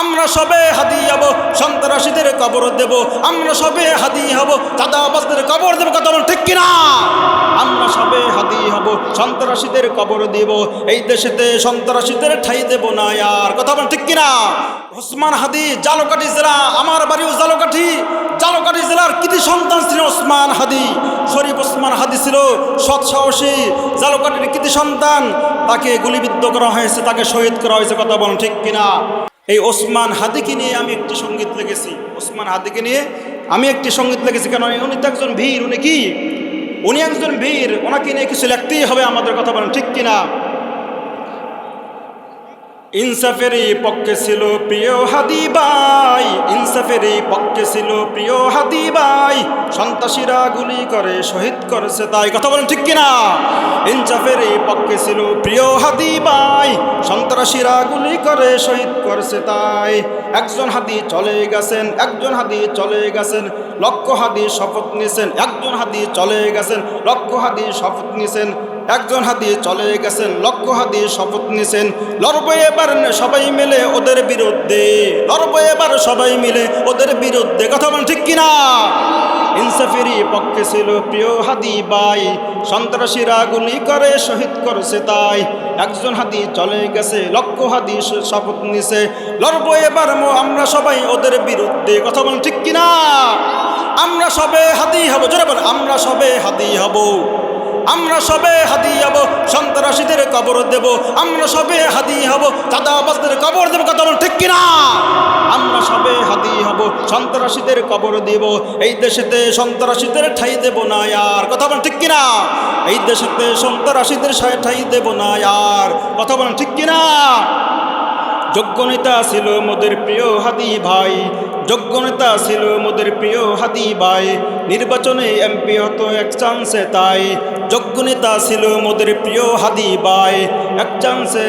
আমরা সবে হাদি হব, সন্ত্রাসীদের কবর দেব। আমরা সবে হাদি হব চাঁদাবাজদের কবর দেব, কথা বল ঠিক কিনা? আমরা সবে হাদি হব, সন্ত্রাসীদের কবর দেব। এই দেশেতে সন্ত্রাসীদের ঠাই দেব না আর, কথা বল ঠিক কিনা? ওসমান হাদি, জালকাঠি জেলা, আমার বাড়িও জালকাঠি। জালকাঠি জেলার কৃতি সন্তান ছিল ওসমান হাদি। শরীফ ওসমান হাদি ছিল সৎ সাহসী, জালকাঠির কৃতি সন্তান। তাকে গুলিবিদ্ধ করা হয়েছে, তাকে শহীদ করা হয়েছে, কথা বল ঠিক কিনা? এই ওসমান হাদিকে নিয়ে আমি একটি সংগীত লেগেছি ওসমান হাদিকে নিয়ে আমি একটি সংগীত লেগেছি কেন উনি তো একজন ভীর উনি কি? উনি একজন বীর, ওনাকে নিয়ে কিছু লিখতেই হবে আমাদের কথা বলেন, ঠিক কিনা? ইনসাফেরই পক্ষে ছিল প্রিয় হাদি ভাই, ইনসাফেরই পক্ষে ছিল প্রিয় হাদি ভাই। সন্ত্রাসীরা গুলি করে, শহীদ করেছে তাই। কথা বলেন ঠিক কিনা? ইনসাফেরই পক্ষে ছিল। প্রিয় হাদি ভাই সন্ত্রাসীরা গুলি করে, শহীদ করছে তাই। একজন হাদি চলে গেছেন, একজন হাদি চলে গেছেন, লক্ষ হাদি শপথ নিছেন, একজন হাদি চলে গেছেন, লক্ষ হাদি শপথ নিছেন, একজন হাদি চলে গেছেন, লক্ষ হাদি শপথ নিছেন। লড়বো এবার সবাই মিলে ওদের বিরুদ্ধে, লড়বো এবার সবাই মিলে ওদের বিরুদ্ধে। কথা বলেন ঠিক কিনা? ইনসাফেরই পক্ষে ছিল প্রিয় হাদি বাই সন্ত্রাসীরা গুলি করে, শহীদ করছে তাই। একজন হাদি চলে গেছে, লক্ষ হাদি শপথ নিছে। লড়বো এবার আমরা সবাই ওদের বিরুদ্ধে কথা বল ঠিক কিনা? আমরা সবে হাতি হব, জোরে বল আমরা সবে হাতি হব। আমরা সবে হাদি হব, সন্ত্রাসীদের কবর দেব, আমরা সবে হাদি হব, চাঁদাবাজদের কবর দেব, কথা বল ঠিক কিনা? আমরা সবে হাদি হব, সন্ত্রাসীদের কবর দেব, এই দেশেতে সন্ত্রাসীদের ঠাই দেব না আর, কথা বল ঠিক কিনা? এই দেশেতে সন্ত্রাসীদের ঠাই দেব না আর, কথা বলেন ঠিক কিনা? যোগ্য নেতা ছিল মোদের প্রিয় হাদি ভাই যোগ্য নেতা ছিল মোদের প্রিয় হাদি ভাই নির্বাচনে এমপি হতো এক চান্সে তাই। যোগ্য নেতা ছিল মোদের প্রিয় হাদি ভাই এক চান্সে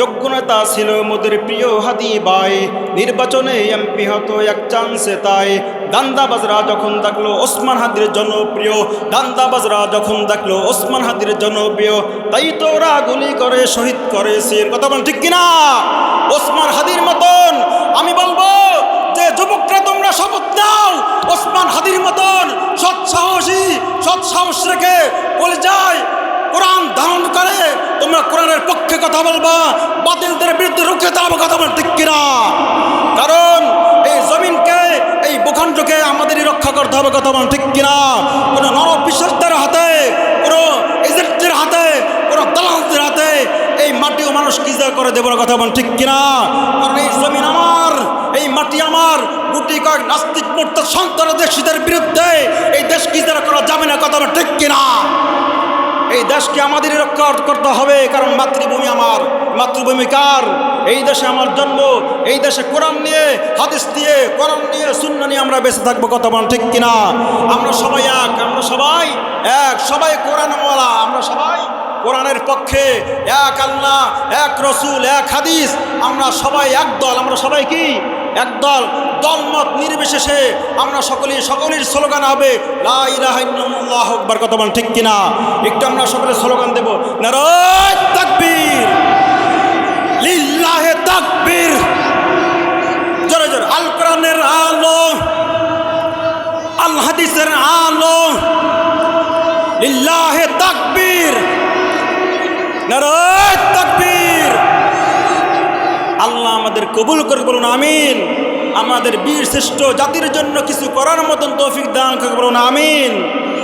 যোগ্য নেতা ছিল মোদের প্রিয় হাদি ভাই নির্বাচনে এমপি হতো এক চান্সে তাই। দান্দাবাজরা যখন দেখল ওসমান হাদির জনপ্রিয়, দান্দাবাজরা যখন দেখল ওসমান হাদির জনপ্রিয়, তাই তো ওরা গুলি করে, শহীদ করেছে কথা বলেন ঠিক কিনা? ওসমান হাদির মতন, আমি বলব যুবকরা তোমরা শপথ নাও। ওসমান হাদির মতন সৎ সাহসী সৎ সাহস রেখে বলে যায়, কোরআন ধারণ করে, তোমরা কোরআনের পক্ষে কথা বলবা, বাতিলদের বিরুদ্ধে রুখে দাঁড়াবো কথা বল ঠিক কিনা? কারণ এই জমিনকে, এই ভূখণ্ডকে আমাদেরই রক্ষা করতে হবে কথা বল ঠিক কিনা? কোনো নরব বিশ্বাসদের হাতে, কোনো এজেন্টদের হাতে, কোনো দালালদের হাতে এই মাটিও মানুষ কি যা করে দেবো কথা বল ঠিক কিনা? কারণ এই জমিন আমার, এই মাটি আমার কয়েক নাস্তিক মূর্ত সন্ত্রাসীদের বিরুদ্ধে এই দেশ কি যারা করা যাবে না, কথা বল ঠিক কিনা? এই দেশকে আমাদেরই রক্ষা করতে হবে, কারণ মাতৃভূমি আমার। মাতৃভূমি কার? এই দেশে আমার জন্ম, এই দেশে কোরআন নিয়ে, হাদিস দিয়ে কোরআন নিয়ে শূন্য নিয়ে আমরা বেঁচে থাকব কত বল ঠিক কিনা? আমরা সবাই এক, আমরা সবাই এক, সবাই সবাই কোরআনের পক্ষে এক আল্লাহ, এক রসুল, এক হাদিস। আমরা সবাই এক দল। আমরা সবাই কি? এক দল। দলমত নির্বিশেষে আমরা সকলেই সকলের স্লোগান হবে, লা ইলাহা ইল্লাল্লাহ আকবার। কথা বলেন ঠিক কিনা? একটু আমরা সকলে স্লোগান দেব তাকবীর। জোরে জোরে। আল কোরআনের আলো আল হাদিসের আলো। লিল্লাহে তাকবীর নারায় তাকবীর আল্লাহ আমাদের কবুল করে বলুন, আমিন। আমাদের বীর শ্রেষ্ঠ জাতির জন্য কিছু করার মতন তৌফিক দান করে বলুন, আমিন।